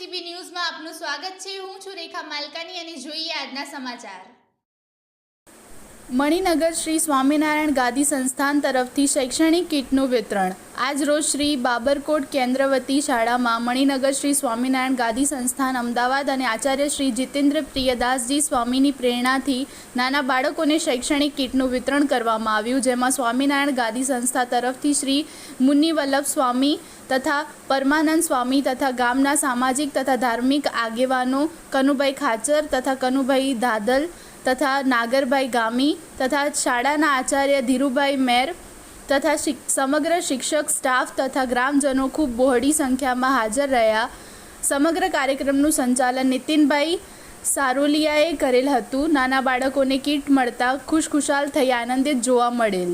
સ્વાગત છે. હું છું રેખા માલકાની અને જોઈએ આજના સમાચાર. મણિનગર શ્રી સ્વામિનારાયણ ગાદી સંસ્થાન તરફથી શૈક્ષણિક કીટનું વિતરણ. આજ રોજ શ્રી બાબરકોટ કેન્દ્રવતી શાળામાં મણિનગર શ્રી સ્વામિનારાયણ ગાદી સંસ્થાન અમદાવાદ અને આચાર્ય શ્રી જીતેન્દ્ર પ્રિયદાસજી સ્વામીની પ્રેરણાથી નાના બાળકોને શૈક્ષણિક કીટનું વિતરણ કરવામાં આવ્યું, જેમાં સ્વામિનારાયણ ગાદી સંસ્થા તરફથી શ્રી મુનિવલ્લભ સ્વામી તથા પરમાનંદ સ્વામી તથા ગામના સામાજિક તથા ધાર્મિક આગેવાનો કનુભાઈ ખાચર તથા કનુભાઈ દાદલ તથા નાગરભાઈ ગામી તથા શાળાના આચાર્ય ધીરુભાઈ મેર તથા સમગ્ર શિક્ષક સ્ટાફ તથા ગ્રામજનો ખૂબ બહોળી સંખ્યામાં હાજર રહ્યા. સમગ્ર કાર્યક્રમનું સંચાલન નીતિનભાઈ સારોલિયાએ કરેલ હતું. નાના બાળકોને કીટ મળતા ખુશખુશાલ થઈ આનંદિત જોવા મળેલ.